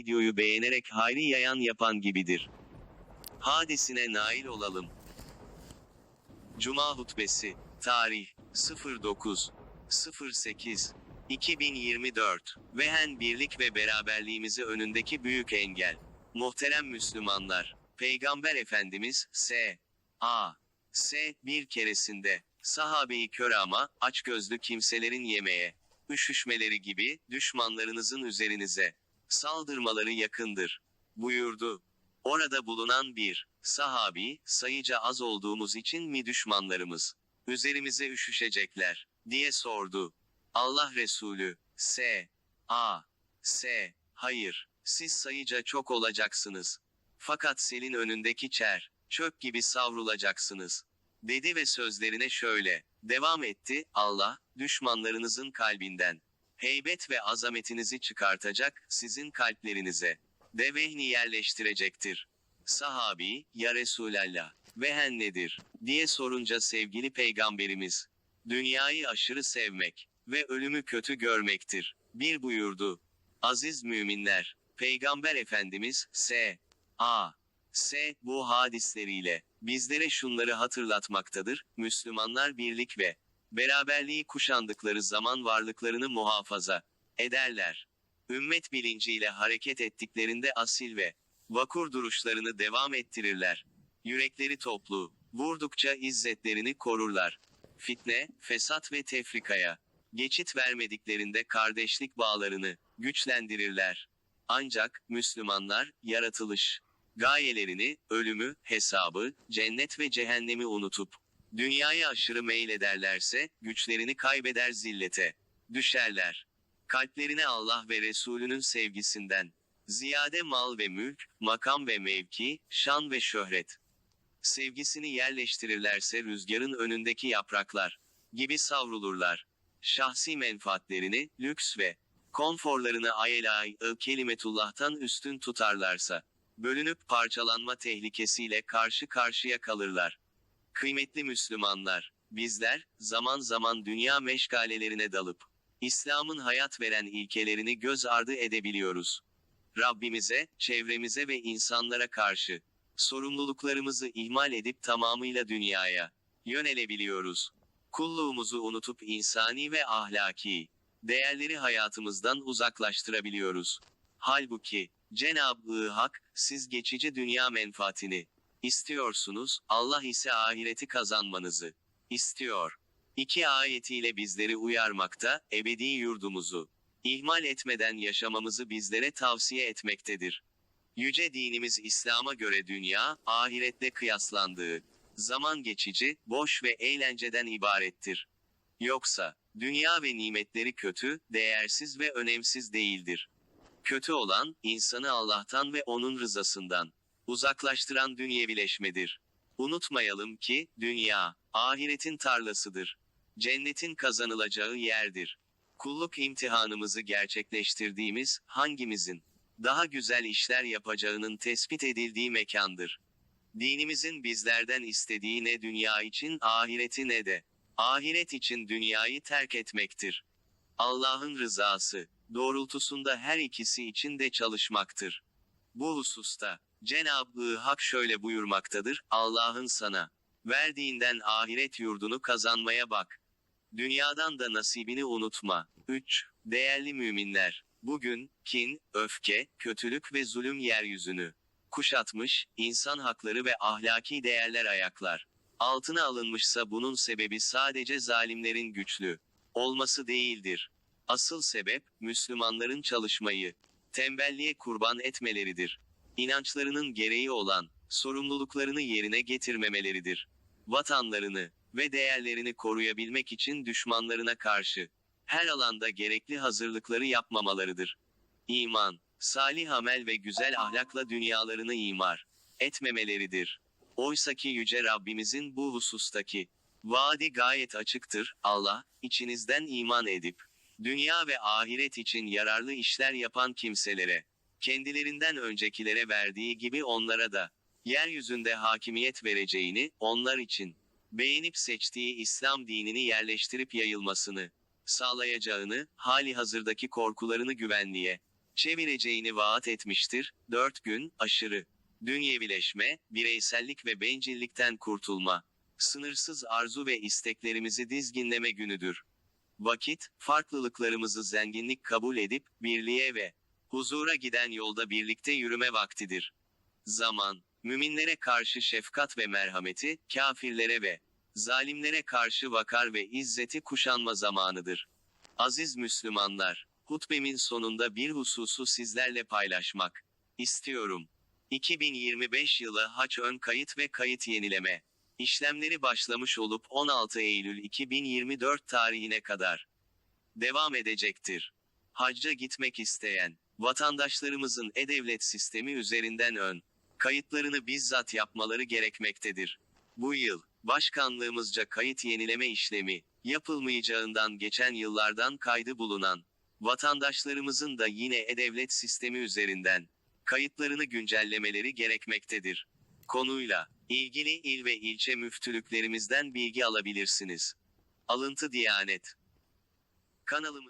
videoyu beğenerek hayri yayan yapan gibidir. Hadisine nail olalım. Cuma hutbesi. Tarih 09 08 2024 Vehen birlik ve beraberliğimizi önündeki büyük engel. Muhterem Müslümanlar, Peygamber Efendimiz S. A. S. bir keresinde sahabeyi kör ama açgözlü kimselerin yemeğe, üşüşmeleri gibi düşmanlarınızın üzerinize saldırmaları yakındır buyurdu. Orada bulunan bir sahabi, sayıca az olduğumuz için mi düşmanlarımız üzerimize üşüşecekler diye sordu. Allah Resulü S. A. S. Hayır, siz sayıca çok olacaksınız. Fakat selin önündeki çer, çöp gibi savrulacaksınız. Dedi ve sözlerine şöyle devam etti: Allah düşmanlarınızın kalbinden heybet ve azametinizi çıkartacak, sizin kalplerinize de vehni yerleştirecektir. Sahabi, ya Resulallah, vehen nedir? diye sorunca sevgili peygamberimiz, dünyayı aşırı sevmek ve ölümü kötü görmektir. Bir buyurdu. Aziz müminler, Peygamber Efendimiz, S. A. S. Bu hadisleriyle, bizlere şunları hatırlatmaktadır, Müslümanlar birlik ve beraberliği kuşandıkları zaman varlıklarını muhafaza ederler. Ümmet bilinciyle hareket ettiklerinde asil ve vakur duruşlarını devam ettirirler. Yürekleri toplu, vurdukça izzetlerini korurlar. Fitne, fesat ve tefrikaya geçit vermediklerinde kardeşlik bağlarını güçlendirirler. Ancak Müslümanlar yaratılış gayelerini, ölümü, hesabı, cennet ve cehennemi unutup dünyaya aşırı meylederlerse güçlerini kaybeder zillete düşerler. Kalplerine Allah ve Resulünün sevgisinden ziyade mal ve mülk, makam ve mevki, şan ve şöhret sevgisini yerleştirirlerse rüzgarın önündeki yapraklar gibi savrulurlar. Şahsi menfaatlerini, lüks ve konforlarını ayelay kelimetullah'tan üstün tutarlarsa, bölünüp parçalanma tehlikesiyle karşı karşıya kalırlar. Kıymetli Müslümanlar, bizler, zaman zaman dünya meşgalelerine dalıp, İslam'ın hayat veren ilkelerini göz ardı edebiliyoruz. Rabbimize, çevremize ve insanlara karşı, sorumluluklarımızı ihmal edip tamamıyla dünyaya yönelebiliyoruz. Kulluğumuzu unutup insani ve ahlaki değerleri hayatımızdan uzaklaştırabiliyoruz. Halbuki Cenab-ı Hak siz geçici dünya menfaatini istiyorsunuz, Allah ise ahireti kazanmanızı istiyor. İki ayetiyle bizleri uyarmakta, ebedi yurdumuzu ihmal etmeden yaşamamızı bizlere tavsiye etmektedir. Yüce dinimiz İslam'a göre dünya, ahiretle kıyaslandığı zaman geçici, boş ve eğlenceden ibarettir. Yoksa, dünya ve nimetleri kötü, değersiz ve önemsiz değildir. Kötü olan, insanı Allah'tan ve onun rızasından uzaklaştıran dünyevileşmedir. Unutmayalım ki, dünya, ahiretin tarlasıdır. Cennetin kazanılacağı yerdir. Kulluk imtihanımızı gerçekleştirdiğimiz, hangimizin daha güzel işler yapacağının tespit edildiği mekandır. Dinimizin bizlerden istediği ne dünya için ahireti ne de ahiret için dünyayı terk etmektir. Allah'ın rızası doğrultusunda her ikisi için de çalışmaktır. Bu hususta Cenab-ı Hak şöyle buyurmaktadır: Allah'ın sana verdiğinden ahiret yurdunu kazanmaya bak. Dünyadan da nasibini unutma. 3. Değerli müminler, bugün kin, öfke, kötülük ve zulüm yeryüzünü kuşatmış, insan hakları ve ahlaki değerler ayaklar altına alınmışsa bunun sebebi sadece zalimlerin güçlü olması değildir. Asıl sebep, Müslümanların çalışmayı, tembelliğe kurban etmeleridir. İnançlarının gereği olan, sorumluluklarını yerine getirmemeleridir. Vatanlarını ve değerlerini koruyabilmek için düşmanlarına karşı, her alanda gerekli hazırlıkları yapmamalarıdır. İman, salih amel ve güzel ahlakla dünyalarını imar etmemeleridir. Oysaki yüce Rabbimizin bu husustaki vaadi gayet açıktır. Allah, içinizden iman edip, dünya ve ahiret için yararlı işler yapan kimselere, kendilerinden öncekilere verdiği gibi onlara da, yeryüzünde hakimiyet vereceğini, onlar için, beğenip seçtiği İslam dinini yerleştirip yayılmasını, sağlayacağını, hali hazırdaki korkularını güvenliğe, çevireceğini vaat etmiştir. 4 gün, aşırı. Dünyevileşme, bireysellik ve bencillikten kurtulma. Sınırsız arzu ve isteklerimizi dizginleme günüdür. Vakit, farklılıklarımızı zenginlik kabul edip, birliğe ve huzura giden yolda birlikte yürüme vaktidir. Zaman, müminlere karşı şefkat ve merhameti, kafirlere ve zalimlere karşı vakar ve izzeti kuşanma zamanıdır. Aziz Müslümanlar, hutbemin sonunda bir hususu sizlerle paylaşmak istiyorum. 2025 yılı haç ön kayıt ve kayıt yenileme işlemleri başlamış olup 16 Eylül 2024 tarihine kadar devam edecektir. Hacca gitmek isteyen vatandaşlarımızın e-devlet sistemi üzerinden ön kayıtlarını bizzat yapmaları gerekmektedir. Bu yıl başkanlığımızca kayıt yenileme işlemi yapılmayacağından geçen yıllardan kaydı bulunan vatandaşlarımızın da yine e-devlet sistemi üzerinden kayıtlarını güncellemeleri gerekmektedir. Konuyla ilgili il ve ilçe müftülüklerimizden bilgi alabilirsiniz. Alıntı Diyanet Kanalımız